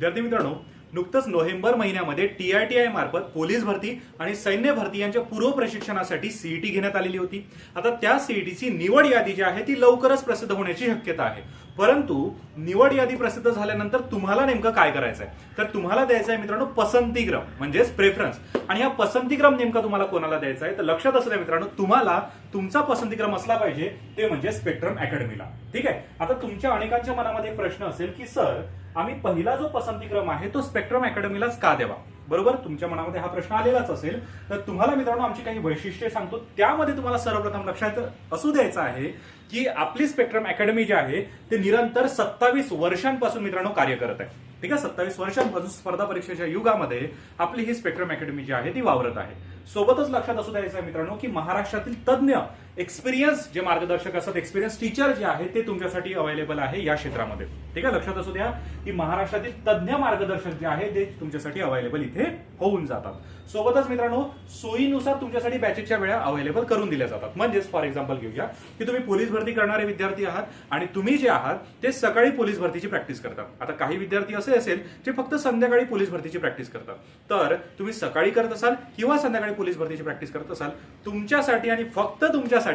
विद्यार्थी मित्रांनो नुकतंच नोव्हेंबर महिन्यामध्ये टीआरटीआय मार्फत पोलीस भरती आणि सैन्य भरती यांच्या पूर्व प्रशिक्षणासाठी सीईटी घेण्यात आलेली होती. आता त्या सीईटीची निवड यादी जी आहे ती लवकरच प्रसिद्ध होण्याची शक्यता आहे. परंतु निवड यादी प्रसिद्ध झाल्यानंतर तुम्हाला नेमकं काय करायचं आहे तर तुम्हाला द्यायचं आहे मित्रांनो पसंतीक्रम म्हणजेच प्रेफरन्स आणि हा पसंतीक्रम नेमका तुम्हाला कोणाला द्यायचा आहे? तर लक्षात असू द्या मित्रांनो तुम्हाला तुमचा पसंतीक्रम असला पाहिजे ते म्हणजे स्पेक्ट्रम अकॅडमीला ठीक आहे? आता तुमच्या अनेकांच्या मनामध्ये प्रश्न असेल की सर आम्ही पहिला जो पसंतीक्रम आहे तो स्पेक्ट्रम अकॅडमीलाच का द्यावा? बरोबर? तुमच्या मनामध्ये हा प्रश्न आलेलाच असेल. तर तुम्हाला मित्रांनो आमची काही वैशिष्ट्ये सांगतो. त्यामध्ये तुम्हाला सर्वप्रथम लक्षात असू द्यायचं आहे की आपली स्पेक्ट्रम अकॅडमी जी आहे ते निरंतर सत्तावीस वर्षांपासून मित्रांनो कार्य करत आहे. ठीक आहे? सत्तावीस वर्षांपासून स्पर्धा परीक्षेच्या युगामध्ये आपली ही स्पेक्ट्रम अकॅडमी जी आहे ती वावरत आहे. सोबतच लक्षात असू द्यायचं आहे मित्रांनो की महाराष्ट्रातील तज्ज्ञ एक्सपिरियन्स जे मार्गदर्शक असतात एक्सपिरियन्स टीचर जे आहेत ते तुमच्यासाठी अवेलेबल आहे या क्षेत्रामध्ये. ठीक आहे? लक्षात असू द्या की महाराष्ट्रातील तज्ज्ञ मार्गदर्शक जे आहे ते तुमच्यासाठी अवेलेबल इथे होऊन जातात. सोबतच मित्रांनो सोयीनुसार तुमच्यासाठी बॅचेसच्या वेळा अवेलेबल करून दिल्या जातात. म्हणजेच फॉर एक्झाम्पल घेऊया की तुम्ही पोलीस भरती करणारे विद्यार्थी आहात आणि तुम्ही जे आहात ते सकाळी पोलीस भरतीची प्रॅक्टिस करतात. आता काही विद्यार्थी असे असेल जे फक्त संध्याकाळी पोलीस भरतीची प्रॅक्टिस करतात. तर तुम्ही सकाळी करत असाल किंवा संध्याकाळी पोलीस भरतीची प्रॅक्टिस करत असाल तुमच्यासाठी आणि फक्त तुमच्यासाठी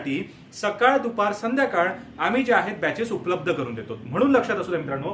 सकाळ दुपार संध्याकाळ आम्ही जे आहेत बॅचेस उपलब्ध करून देतो. म्हणून लक्षात असू द्या मित्रांनो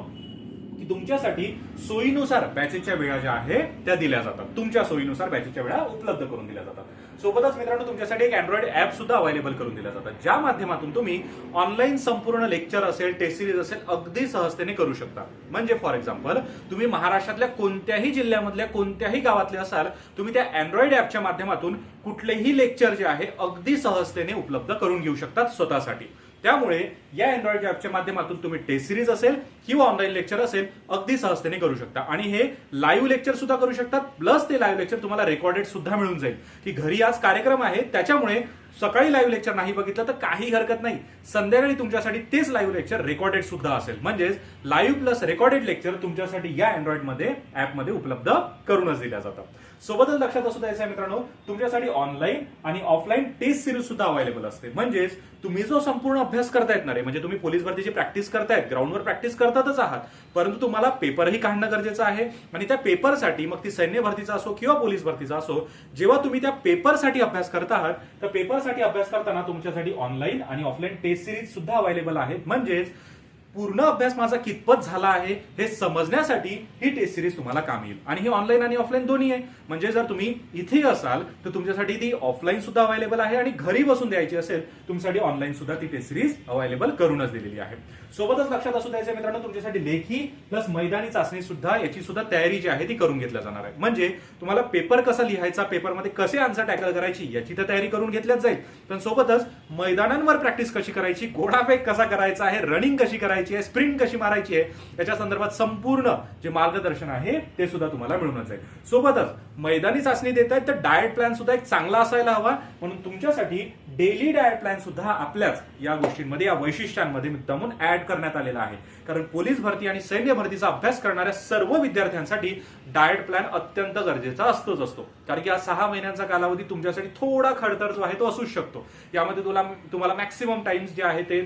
तुमच्यासाठी सोयीनुसार बॅचेसच्या वेळा ज्या आहे त्या दिल्या जातात. तुमच्या सोयीनुसार बॅचेसच्या वेळा उपलब्ध करून दिल्या जातात. सोबतच मित्रांनो तुमच्यासाठी एक अँड्रॉइड ऍप सुद्धा अवेलेबल करून दिल्या जातात. ज्या माध्यमातून तुम्ही ऑनलाईन संपूर्ण लेक्चर असेल टेस्ट सिरीज असेल अगदी सहजतेने करू शकता. म्हणजे फॉर एक्झाम्पल तुम्ही महाराष्ट्रातल्या कोणत्याही जिल्ह्यामधल्या कोणत्याही गावातले असाल तुम्ही त्या अँड्रॉइड ऍपच्या माध्यमातून कुठलेही लेक्चर जे आहे अगदी सहजतेने उपलब्ध करून घेऊ शकतात स्वतःसाठी. त्यामुळे या अँड्रॉइड ऍपच्या माध्यमातून तुम्ही टेस्ट सिरीज असेल किंवा ऑनलाईन लेक्चर असेल अगदी सहजतेने करू शकता. आणि हे लाईव्ह लेक्चर सुद्धा करू शकतात प्लस ते लाईव्ह लेक्चर तुम्हाला रेकॉर्डेड सुद्धा मिळून जाईल. की घरी आज कार्यक्रम आहे त्याच्यामुळे सकाळी लाईव्ह लेक्चर नाही बघितलं तर काही हरकत नाही. संध्याकाळी तुमच्यासाठी तेच लाईव्ह लेक्चर रेकॉर्डेड सुद्धा असेल. म्हणजेच लाईव्ह प्लस रेकॉर्डेड लेक्चर तुमच्यासाठी या अँड्रॉइडमध्ये ऍपमध्ये उपलब्ध करूनच दिल्या जातात. सोबतच लक्षात असू द्यायचं मित्रांनो तुमच्यासाठी ऑनलाईन आणि ऑफलाईन टेस्ट सिरीज सुद्धा अवेलेबल असते. म्हणजेच तुम्ही जो संपूर्ण अभ्यास करतायत ना रे म्हणजे तुम्ही पोलीस भरतीची प्रॅक्टिस करतायत ग्राउंडवर प्रॅक्टिस करतातच आहात. परंतु तुम्हाला पेपरही काढणं गरजेचं आहे आणि त्या पेपरसाठी मग ती सैन्य भरतीचा असो किंवा पोलीस भरतीचा असो जेव्हा तुम्ही त्या पेपरसाठी अभ्यास करत आहात तर पेपरसाठी अभ्यास करताना तुमच्यासाठी ऑनलाईन आणि ऑफलाईन टेस्ट सिरीज सुद्धा अवेलेबल आहेत. म्हणजेच पूर्ण अभ्यास माझा कितपत झाला आहे हे समजण्यासाठी ही टेस्ट सिरीज तुम्हाला काम येईल. आणि ही ऑनलाईन आणि ऑफलाईन दोन्ही आहे. म्हणजे जर तुम्ही इथे असाल तर तुमच्यासाठी ती ऑफलाईन सुद्धा अवेलेबल आहे आणि घरी बसून द्यायची असेल तुमच्यासाठी ऑनलाईन सुद्धा ती टेस्ट सिरीज अवेलेबल करूनच दिलेली आहे. सोबतच लक्षात असू द्यायचं मित्रांनो तुमच्यासाठी लेखी प्लस मैदानी चाचणी सुद्धा याची सुद्धा तयारी जी आहे ती करून घेतल्या जाणार आहे. म्हणजे तुम्हाला पेपर कसा लिहायचा पेपरमध्ये कसे आन्सर टॅकल करायची याची तर तयारी करून घेतल्याच जाईल. पण सोबतच मैदानांवर प्रॅक्टिस कशी करायची घोडाफेक कसा करायचा आहे रनिंग कशी करायची आहे स्प्रिंग कशी मारायची आहे याच्या संदर्भात संपूर्ण जे मार्गदर्शन आहे ते सुद्धा तुम्हाला मिळूनच जाईल सोबतच मैदानी चाचणी देत आहेत तर डाएट प्लॅन सुद्धा एक चांगला असायला हवा. म्हणून तुमच्यासाठी डेली डाएट प्लॅन सुद्धा आपल्याच या गोष्टींमध्ये या वैशिष्ट्यांमध्ये मुद्दामून ऍड करण्यात आलेला आहे. कारण पोलीस भरती आणि सैन्य भरतीचा अभ्यास करणाऱ्या सर्व विद्यार्थ्यांसाठी डाएट प्लॅन अत्यंत गरजेचा असतोच असतो. कारण की हा सहा महिन्यांचा कालावधी तुमच्यासाठी थोडा खडतर जो आहे तो असूच शकतो. यामध्ये तुला तुम्हाला मॅक्सिमम टाइम्स जे आहे ते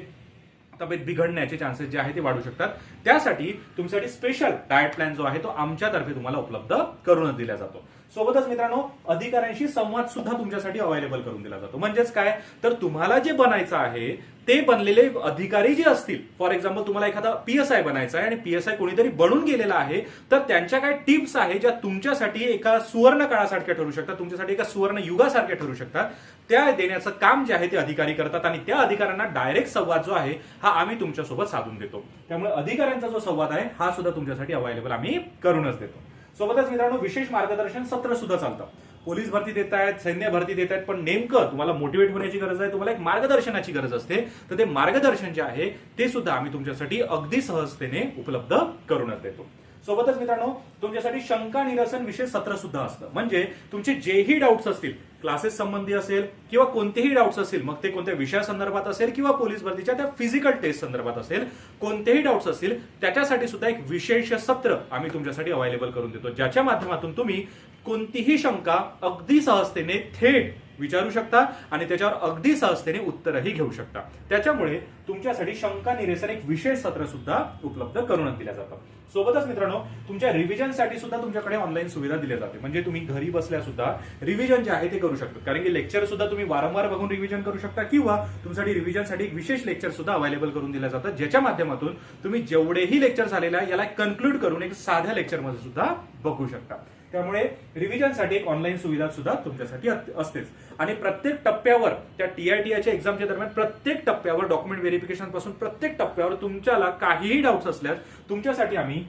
तब्येत बिघडण्याचे चान्सेस जे आहे ते वाढू शकतात. त्यासाठी तुमच्यासाठी स्पेशल डायट प्लॅन जो आहे तो आमच्यातर्फे तुम्हाला उपलब्ध करूनच दिला जातो. सोबतच मित्रांनो अधिकाऱ्यांशी संवाद सुद्धा तुमच्यासाठी अवेलेबल करून दिला जातो. म्हणजेच काय? तर तुम्हाला जे बनायचं आहे ते बनलेले अधिकारी जे असतील फॉर एक्झाम्पल तुम्हाला एखादा पीएसआय बनायचा आहे आणि पीएसआय कोणीतरी बनून गेलेला आहे तर त्यांच्या काय टिप्स आहे ज्या तुमच्यासाठी एका सुवर्ण काळासारख्या ठरू शकतात तुमच्यासाठी एका सुवर्ण युगासारख्या ठरू शकतात त्या देण्याचं काम जे आहे ते अधिकारी करतात आणि त्या अधिकाऱ्यांना डायरेक्ट संवाद जो आहे हा आम्ही तुमच्यासोबत साधून देतो. त्यामुळे अधिकाऱ्यांचा जो संवाद आहे हा सुद्धा तुमच्यासाठी अवेलेबल आम्ही करूनच देतो. सोबतच मित्रांनो विशेष मार्गदर्शन सत्र सुद्धा चालतं. पोलीस भरती देत आहेत सैन्य भरती देत आहेत पण नेमकं तुम्हाला मोटिवेट होण्याची गरज आहे तुम्हाला एक मार्गदर्शनाची गरज असते. तर ते मार्गदर्शन जे आहे ते सुद्धा आम्ही तुमच्यासाठी अगदी सहजतेने उपलब्ध करूनच देतो. सोबतच मित्रांनो तुमच्यासाठी शंका निरसन विशेष सत्र सुद्धा असतं. म्हणजे तुमचे जेही डाऊट्स असतील क्लासेस संबंधी असेल किंवा कोणतेही डाऊट्स असतील मग ते कोणत्या विषयासंदर्भात असेल किंवा पोलीस भरतीच्या त्या फिजिकल टेस्ट संदर्भात असेल कोणतेही डाऊट्स असतील त्याच्यासाठी सुद्धा एक विशेष सत्र आम्ही तुमच्यासाठी अवेलेबल करून देतो ज्याच्या माध्यमातून तुम्ही कोणतीही शंका अगदी सहजतेने थेट विचारू शकता आणि त्याच्यावर अगदी सहजतेने उत्तरही घेऊ शकता. त्याच्यामुळे तुमच्यासाठी शंका निरसन एक विशेष सत्र सुद्धा उपलब्ध करून दिल्या जातं. सोबतच मित्रांनो तुमच्या रिव्हिजनसाठी सुद्धा तुमच्याकडे ऑनलाईन सुविधा दिली जाते. म्हणजे तुम्ही घरी बसल्या सुद्धा रिव्हिजन जे आहे ते करू शकता. कारण की लेक्चर सुद्धा तुम्ही वारंवार बघून रिव्हिजन करू शकता किंवा तुमच्यासाठी रिव्हिजनसाठी एक विशेष लेक्चर सुद्धा अवेलेबल करून दिलं जातं ज्याच्या माध्यमातून तुम्ही जेवढेही लेक्चर झालेले आहे याला कन्क्लूड करून एक साध्या लेक्चरमध्ये सुद्धा बघू शकता. त्यामुळे रिव्हिजनसाठी एक ऑनलाईन सुविधा सुद्धा तुमच्यासाठी असतेच. आणि प्रत्येक टप्प्यावर त्या टीआयटीआयच्या एक्झामच्या दरम्यान प्रत्येक टप्प्यावर डॉक्युमेंट व्हेरिफिकेशनपासून प्रत्येक टप्प्यावर तुमच्याला काहीही डाऊट्स असल्यास तुमच्यासाठी आम्ही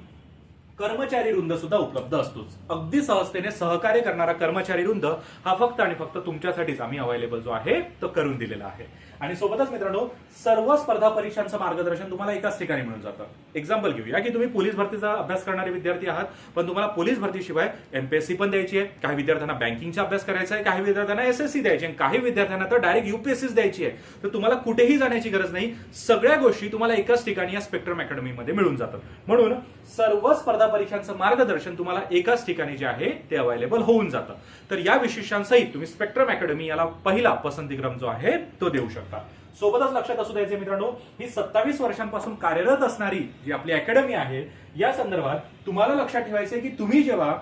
कर्मचारी वृंद सुद्धा उपलब्ध असतोच. अगदी सहजतेने सहकार्य करणारा कर्मचारी वृंद हा फक्त आणि फक्त तुमच्यासाठीच आम्ही अवेलेबल जो आहे तो करून दिलेला आहे. आणि सोबतच मित्रांनो सर्व स्पर्धा परीक्षांचं मार्गदर्शन तुम्हाला एकाच ठिकाणी मिळून जातं. एक्झाम्पल घेऊया की तुम्ही पोलीस भरतीचा अभ्यास करणारे विद्यार्थी आहात पण तुम्हाला पोलीस भरतीशिवाय एमपीएससी पण द्यायची आहे काही विद्यार्थ्यांना बँकिंगचा अभ्यास करायचा आहे काही विद्यार्थ्यांना एसएससी द्यायची आहे काही विद्यार्थ्यांना तर डायरेक्ट युपीएससी द्यायची आहे. तर तुम्हाला कुठेही जाण्याची गरज नाही. सगळ्या गोष्टी तुम्हाला एकाच ठिकाणी या स्पेक्ट्रम अकॅडमीमध्ये मिळून जातात. म्हणून सर्व स्पर्धा स्पर्धा परीक्षांचं मार्गदर्शन तुम्हाला एकाच ठिकाणी जे आहे ते अवेलेबल होऊन जातं. तर या विशेषांसहित तुम्ही स्पेक्ट्रम अकॅडमी याला पहिला पसंतीक्रम जो आहे तो देऊ शकता. सोबतच लक्षात असू द्यायचे मित्रांनो ही सत्तावीस वर्षांपासून कार्यरत असणारी जी आपली अकॅडमी आहे या संदर्भात तुम्हाला लक्षात ठेवायचं की तुम्ही जेव्हा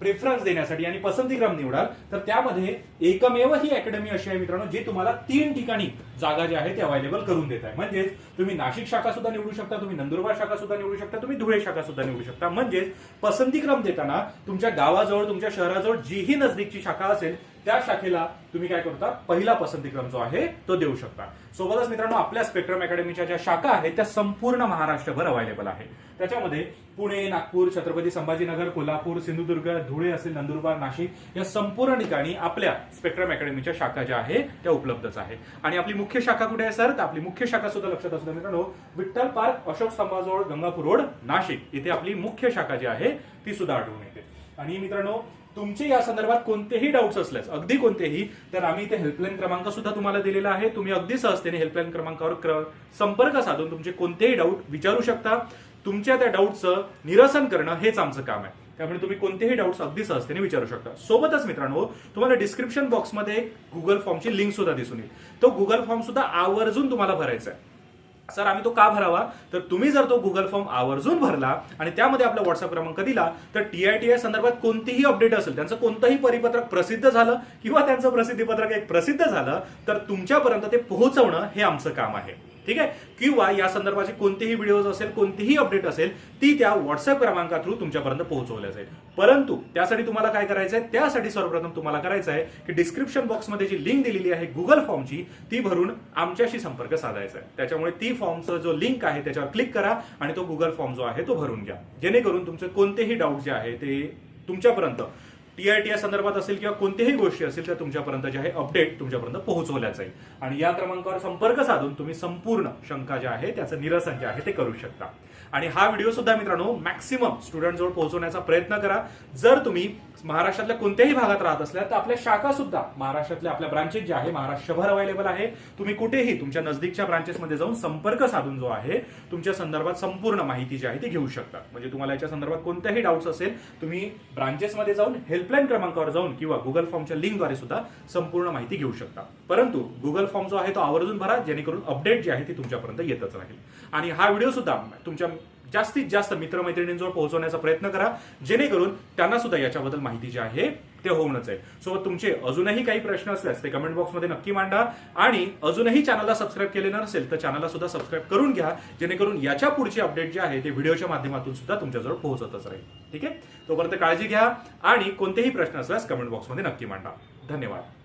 प्रेफरन्स देण्यासाठी आणि पसंतीक्रम निवडाल तर त्यामध्ये एकमेव ही अकॅडमी अशी आहे मित्रांनो जी तुम्हाला तीन ठिकाणी जागा जी आहे ते अवेलेबल करून देत आहे. म्हणजेच तुम्ही नाशिक शाखा सुद्धा निवडू शकता तुम्ही नंदुरबार शाखा सुद्धा निवडू शकता तुम्ही धुळे शाखा सुद्धा निवडू शकता. म्हणजेच पसंतीक्रम देताना तुमच्या गावाजवळ तुमच्या शहराजवळ जीही नजदीकची शाखा असेल त्या शाखेला तुम्ही काय करता? पहिला पसंतीक्रम जो आहे तो देऊ शकता. सोबतच मित्रांनो आपल्या स्पेक्ट्रम अकॅडमीच्या ज्या शाखा आहेत त्या संपूर्ण महाराष्ट्रभर अवेलेबल आहे. त्याच्यामध्ये पुणे नागपूर छत्रपती संभाजीनगर कोल्हापूर सिंधुदुर्ग धुळे असेल नंदुरबार नाशिक या संपूर्ण ठिकाणी आपल्या स्पेक्ट्रम अकॅडमीच्या शाखा ज्या आहे त्या उपलब्धच आहे. आणि आपली मुख्य शाखा कुठे आहे सर? तर आपली मुख्य शाखा सुद्धा लक्षात असू मित्रांनो विठ्ठल पार्क अशोक स्तंभाजवळ गंगापूर रोड नाशिक. इथे आपली मुख्य शाखा जी आहे ती सुद्धा आढळून येते. आणि मित्रांनो तुमचे या संदर्भात कोणतेही डाऊट्स असल्यास अगदी कोणतेही तर आम्ही इथे हेल्पलाईन क्रमांक सुद्धा तुम्हाला दिलेला आहे. तुम्ही अगदी सहजतेने हेल्पलाईन क्रमांकावर संपर्क साधून तुमचे कोणतेही डाऊट विचारू शकता. तुमच्या त्या डाऊटचं निरसन करणं हेच आमचं काम आहे. त्यामुळे तुम्ही कोणतेही डाऊट्स अगदी सहजतेने विचारू शकता. सोबतच मित्रांनो तुम्हाला डिस्क्रिप्शन बॉक्समध्ये गुगल फॉर्मची लिंक सुद्धा दिसून येईल. तो गुगल फॉर्म सुद्धा आवर्जून तुम्हाला भरायचा आहे. सर आम्ही तो का भरावा? तर तुम्ही जर तो गुगल फॉर्म आवर्जून भरला आणि त्यामध्ये आपला व्हॉट्सअप क्रमांक दिला तर टीआयटीआय संदर्भात कोणतीही अपडेट असेल त्यांचं कोणतंही परिपत्रक प्रसिद्ध झालं किंवा त्यांचं प्रसिद्धीपत्रक एक प्रसिद्ध झालं तर तुमच्यापर्यंत ते पोहोचवणं हे आमचं काम आहे. ठीक आहे? किंवा या संदर्भाचे कोणतेही व्हिडिओज असेल कोणतीही अपडेट असेल ती त्या व्हॉट्सअप क्रमांका थ्रू तुमच्यापर्यंत पोहोचवल्या जाईल परंतु त्यासाठी तुम्हाला काय करायचं आहे त्यासाठी सर्वप्रथम तुम्हाला करायचं आहे की डिस्क्रिप्शन बॉक्समध्ये जी लिंक दिलेली आहे गुगल फॉर्मची ती भरून आमच्याशी संपर्क साधायचा आहे. त्याच्यामुळे ती फॉर्मचा जो लिंक आहे त्याच्यावर क्लिक करा आणि तो गुगल फॉर्म जो आहे तो भरून घ्या. जेणेकरून तुमचे कोणतेही डाऊट जे आहे ते तुमच्यापर्यंत टीआयटीआय संदर्भात असेल किंवा कोणत्याही गोष्टी असेल तर तुमच्यापर्यंत जे आहे अपडेट तुमच्यापर्यंत पोहोचवल्या जाईल. आणि या क्रमांकावर संपर्क साधून तुम्ही संपूर्ण शंका ज्या आहे त्याचं निरसन जे आहे ते करू शकता. आणि हा व्हिडिओ सुद्धा मित्रांनो मॅक्सिमम स्टुडंट जवळ पोहोचवण्याचा प्रयत्न करा. जर तुम्ही महाराष्ट्रातल्या कोणत्याही भागात राहत असल्या तर आपल्या शाखा सुद्धा महाराष्ट्रातल्या आपल्या ब्रांचेस जे आहे महाराष्ट्रभर अवेलेबल आहे. तुम्ही कुठेही तुमच्या नजदीकच्या ब्रांचेसमध्ये जाऊन संपर्क साधून जो आहे तुमच्या संदर्भात संपूर्ण माहिती जी आहे ती घेऊ शकता म्हणजे तुम्हाला याच्या संदर्भात कोणत्याही डाऊट्स असेल तुम्ही ब्रांचेसमध्ये जाऊन हेल्पलाईन क्रमांकावर जाऊन किंवा गुगल फॉर्मच्या लिंकद्वारे सुद्धा संपूर्ण माहिती घेऊ शकता. परंतु गुगल फॉर्म जो आहे तो आवर्जून भरा जेणेकरून अपडेट जी आहे ती तुमच्यापर्यंत येतच राहील. आणि हा व्हिडिओ सुद्धा तुमच्या जास्तीत जास्त मित्रमैत्रिणींजवळ पोहोचवण्याचा प्रयत्न करा. जेणेकरून त्यांना सुद्धा याच्याबद्दल माहिती जी आहे ते होऊनच आहे सोबत तुमचे अजूनही काही प्रश्न असल्यास ते कमेंट बॉक्समध्ये नक्की मांडा. आणि अजूनही चॅनलला सबस्क्राईब केले नसेल तर चॅनलला सुद्धा सबस्क्राईब करून घ्या. जेणेकरून याच्या पुढची अपडेट जे आहे ते व्हिडिओच्या माध्यमातून सुद्धा तुमच्याजवळ पोहोचतच राहील. ठीक आहे? तोपर्यंत काळजी घ्या. आणि कोणतेही प्रश्न असल्यास कमेंट बॉक्समध्ये नक्की मांडा. धन्यवाद.